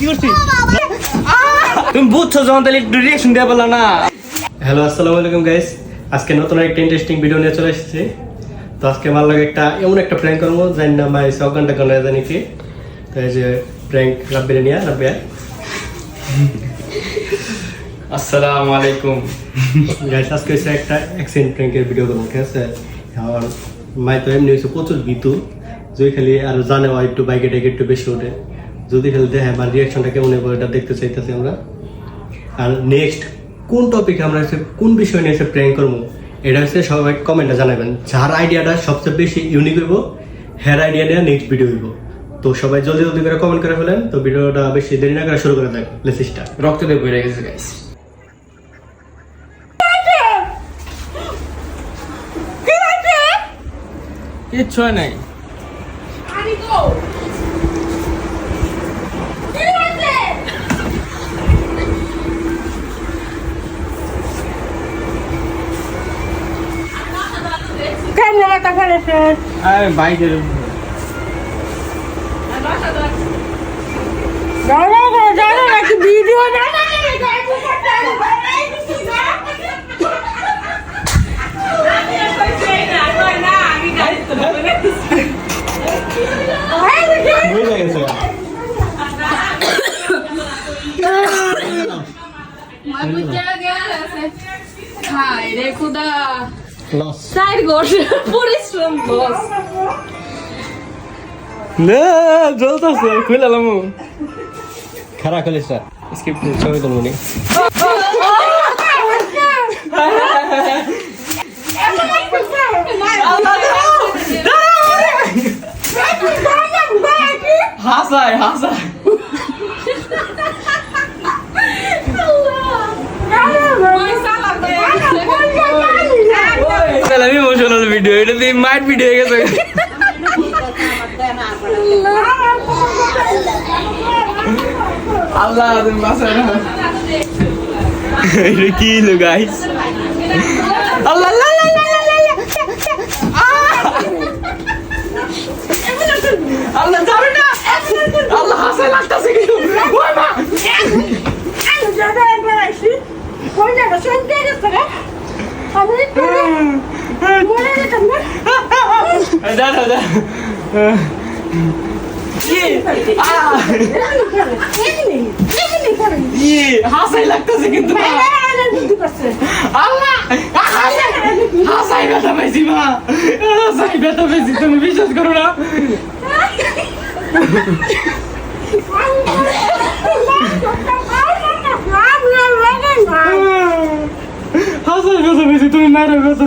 কি করছি তুমি বুঝছ যখন তাহলে একটু রিয়াকশন দেওয়া বললা না। হ্যালো আসসালামু আলাইকুম গাইস আজকে নতুন একটা ইন্টারেস্টিং ভিডিও নিয়ে চলে এসেছি। তো আজকে আমার লাগে একটা এমন একটা প্র্যাঙ্ক করব জানি না মাই সকানটা কেন জানি কি? তো এই যে প্র্যাঙ্ক রাব্বিরে নিয়ে রাব্বিয়া। আসসালামু আলাইকুম। গাইস আজকে হচ্ছে একটা অ্যাক্সিডেন্ট প্র্যাঙ্কের ভিডিও করব ঠিক আছে আর মাই তো এমনি হচ্ছে প্রচুর ভীতু যদি খালি আর জানে একটু বাইকে টাইকে একটু বেশি ওঠে। যদি খালি দেখে আমার রিয়াকশনটা কেমন হবে এটা দেখতে চাইতেছি আমরা। আর নেক্সট কোন টপিকে আমরা হচ্ছে কোন বিষয় নিয়ে এসে প্র্যাঙ্ক করব এটা হচ্ছে সবাই কমেন্টে জানাবেন। যার আইডিয়াটা সবচেয়ে বেশি ইউনিক হইব হেয়ার আইডিয়া নিয়ে নেক্সট ভিডিও হইব। তো সবাই জলদি জলদি করে কমেন্ট করে ফেলেন তো ভিডিওটা বেশি দেরি না করে শুরু করে দেখ লেস স্টার্ট রক্ত দিয়ে বইরে গেছে গাইস কিচ্ছু হয় নাই ক্যামেরাটা ফেলেছে আরে বাইকের জানো না জানো না কি ভিডিও না? হায় রে খুদা। লস চার গোটে পরিশ্রম বস না জ্বলতেছে খুলালাম খারাপ হলিস স্কিপ ছবি তো এটা দিয়ে মাইট ভিডিও হয়ে গেছে। আল্লাহ এটা কি হলো গাইস আল্লাহ আল্লাহ আল্লাহ, আল্লাহ, আল্লাহ, আল্লাহ। আহ! আল্লাহ যাবে না। আল্লাহ হাসায় লাগতেছে কিছু ওই মা। দাদা দাদা হাসাই লাগতেছে কিন্তু আল্লাহ হাসাই ব্যথা পাইছি মা হাসাই ব্যথা পাইছি তুমি বিশ্বাস করো না হাসাই ব্যথা পাইছি তুমি মায়ের ব্যথা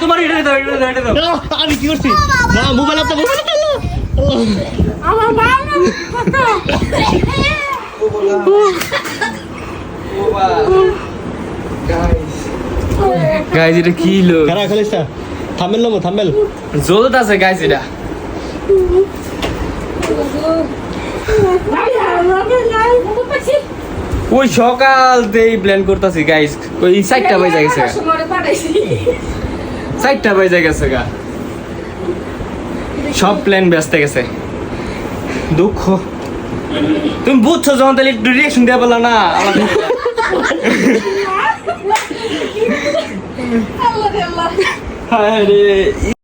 তোমার এটা দাও এটা দাও এটা দাও। আমি কি করছি? না মোবাইল আপনার মোবাইল আমার বাবা গাইজ এটা কি লোক? খারাপ হলিস থামেল নামো থামেল জোলত আছে গাইজ এটা। ওই সকাল তেই প্ল্যান করতেছি গাইজ ওই সাইডটা বাজে গেছে। গা। সাইডটা বাজে গেছে গা। সব প্ল্যান ব্যস্ত গেছে। দুঃখ। তুমি বুঝছ যখন তাহলে একটু রিয়াকশন দেওয়া বললা না? আমাদের আল্লাহ রে আল্লাহ আরে